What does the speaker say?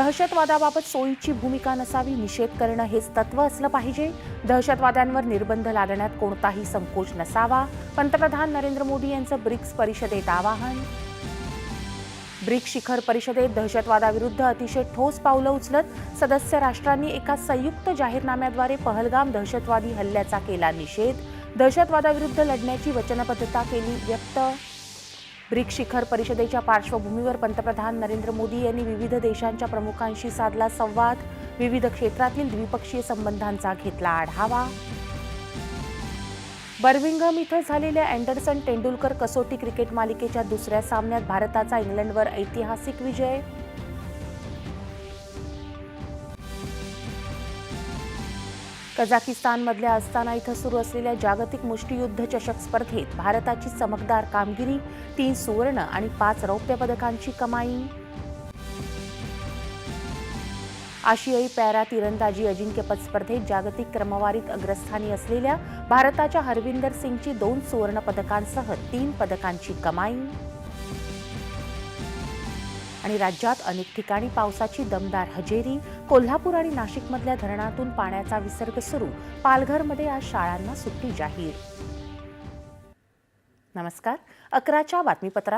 दहशतवादाबाबत सोयीची भूमिका नसावी निषेध करणं हेच तत्व असलं पाहिजे. दहशतवाद्यांवर निर्बंध लादण्यात कोणताही संकोच नसावा. पंतप्रधान नरेंद्र मोदी यांचं ब्रिक्स परिषदेत आवाहन. ब्रिक्स शिखर परिषदेत दहशतवादाविरुद्ध अतिशय ठोस पावलं उचलत सदस्य राष्ट्रांनी एका संयुक्त जाहीरनाम्याद्वारे पहलगाम दहशतवादी हल्ल्याचा केला निषेध. दहशतवादाविरुद्ध लढण्याची वचनबद्धता केली व्यक्त ब्रिक्स शिखर परिषदेच्या पार्श्वभूमीवर पंतप्रधान नरेंद्र मोदी यांनी विविध देशांच्या प्रमुखांशी साधला संवाद. विविध क्षेत्रातील द्विपक्षीय संबंधांचा घेतला आढावा. बर्मिंगहम इथं झालेल्या अँडरसन तेंडुलकर कसोटी क्रिकेट मालिकेच्या दुसऱ्या सामन्यात भारताचा इंग्लंडवर ऐतिहासिक विजय. कझाकिस्तानमधल्या अस्ताना इथं सुरू असलेल्या जागतिक मुष्टियुद्ध चषक स्पर्धेत भारताची चमकदार कामगिरी तीन सुवर्ण आणि पाच रौप्य पदकांची कमाई. आशियाई पॅरा तिरंदाजी अजिंक्यपद स्पर्धेत जागतिक क्रमवारीत अग्रस्थानी असलेल्या भारताच्या हरविंदर सिंगची दोन सुवर्ण पदकांसह तीन पदकांची कमाई. आणि राज्यात अनेक ठिकाणी पावसाची दमदार हजेरी. कोल्हापूर आणि नाशिकमधल्या धरणातून पाण्याचा विसर्ग सुरू. पालघरमध्ये आज शाळांना सुट्टी जाहीर. नमस्कार. अकराच्या बातमीपत्रात